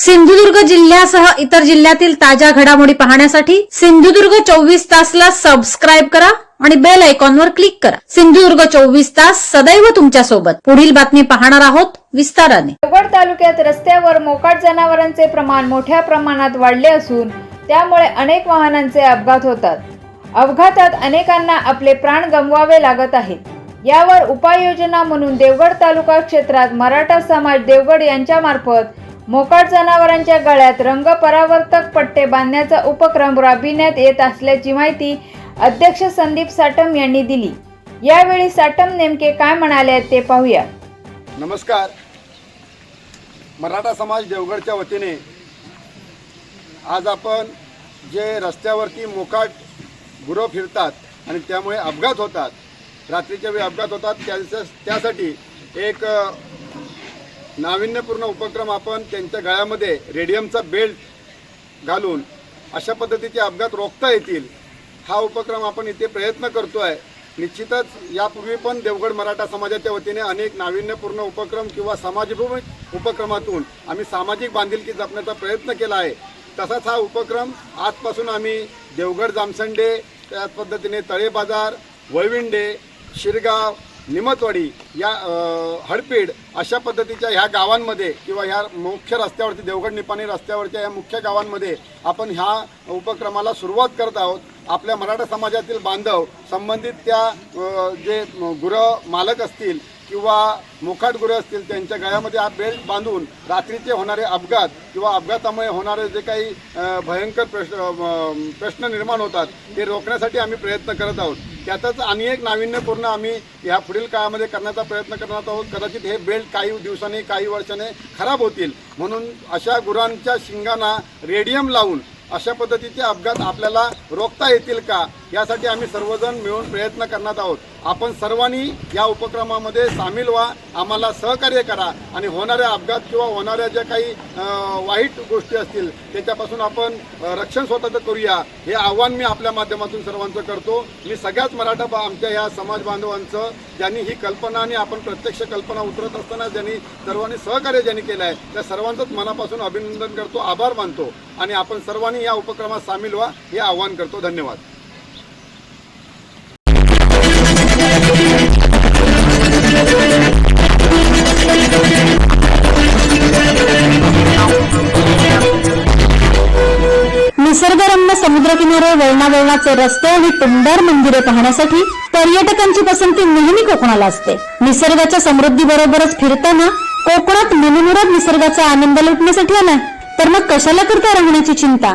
सिंधुदुर्ग जिल्ह्यासह इतर जिल्ह्यातील ताज्या घडामोडी पाहण्यासाठी सिंधुदुर्ग चोवीस तासला सबस्क्राईब करा आणि बेल आयकॉनवर क्लिक करा. सिंधुदुर्ग चोवीस तास सदैव तुमच्यासोबत पुढील बातमी पाहणार आहोत विस्ताराने. देवगड तालुक्यात रस्त्यावर मोकाट जनावरांचे प्रमाण मोठ्या प्रमाणात वाढले असून त्यामुळे अनेक वाहनांचे अपघात होतात. अपघातात अनेकांना आपले प्राण गमवावे लागत आहेत. यावर उपाययोजना म्हणून देवगड तालुका क्षेत्रात मराठा समाज देवगड यांच्यामार्फत मोकाट जनावरांच्या गळ्यात रंग परावर्तक पट्टे बांधण्याचा उपक्रम राबविण्यात येत असल्याची माहिती अध्यक्ष संदीप साटम यांनी दिली. यावेळी साटम नेमके काय म्हणाले आहेत ते पाहूया. नमस्कार. मराठा समाज देवगडच्या वतीने आज आपण जे रस्त्यावरती मोकाट गुरं फिरतात आणि त्यामुळे अपघात होतात रात्रीच्या वेळी अपघात होतात त्यांचं त्यासाठी एक नाविन्यपूर्ण उपक्रम आपण त्यांच्या गळ्यामध्ये रेडियमचा बेल्ट घालून अशा पद्धतीचे अपघात रोखता येतील हा उपक्रम आपण इथे प्रयत्न करतो आहे निश्चितच यापूर्वी पण देवगड मराठा समाजाच्या वतीने अनेक नाविन्यपूर्ण उपक्रम किंवा सामाजिक उपक्रमातून आम्ही सामाजिक बांधिलकी जपण्याचा प्रयत्न केला आहे. तसाच हा उपक्रम आजपासून आम्ही देवगड जामसंडे त्याच पद्धतीने तळे बाजार वळविंडे शिरगाव निमतवाडी या अ, हडपीड अशा पद्धतीच्या ह्या गावांमध्ये किंवा ह्या मुख्य रस्त्यावरती देवगड निपाणी रस्त्यावरच्या या मुख्य गावांमध्ये आपण ह्या उपक्रमाला सुरुवात करत आहोत. आपल्या मराठा समाजातील बांधव संबंधित त्या जे गुरं मालक असतील किंवा मोखाट गुरं असतील त्यांच्या गळ्यामध्ये हा बेल्ट बांधून रात्रीचे होणारे अपघात किंवा अपघातामुळे होणारे जे काही भयंकर प्रश्न प्रश्न निर्माण होतात ते रोखण्यासाठी आम्ही प्रयत्न करत आहोत. त्यातच आणि एक नाविन्यपूर्ण आम्ही ह्या पुढील काळामध्ये करण्याचा प्रयत्न करणार आहोत. कदाचित हे बेल्ट काही दिवसांनी काही वर्षाने खराब होतील. म्हणून अशा गुरांच्या शिंगांना रेडियम लावून अशा पद्धतीचे अपघात आपल्याला रोखता येतील का? यासाठी आम्ही सर्वजण मिळून प्रयत्न करणार आहोत. आपण सर्वांनी या उपक्रमामध्ये सामील व्हा आम्हाला सहकार्य करा आणि होणाऱ्या अपघात किंवा होणाऱ्या ज्या काही वाईट गोष्टी असतील त्याच्यापासून आपण रक्षण स्वतःचं करूया. हे आव्हान मी आपल्या माध्यमातून सर्वांचं करतो. मी सगळ्याच मराठा बा आमच्या या समाज बांधवांचं ज्यांनी ही कल्पना आणि आपण प्रत्यक्ष कल्पना उतरत असताना ज्यांनी सर्वांनी सहकार्य ज्यांनी केलं आहे त्या सर्वांचंच मनापासून अभिनंदन करतो आभार मानतो. आणि आपण सर्वांनी या उपक्रमात सामील व्हा हे आवाहन करतो. धन्यवाद. निसर्गरम्य समुद्रकिनारे वळणावळणाचे रस्ते आणि टुमदार मंदिरे पाहण्यासाठी पर्यटकांची पसंती नेहमी कोकणाला असते. निसर्गाच्या समृद्धी बरोबरच फिरताना कोकणात मनमुराद निसर्गाचा आनंद लुटण्यासाठी आला तर मग कशाला करता राहण्याची चिंता?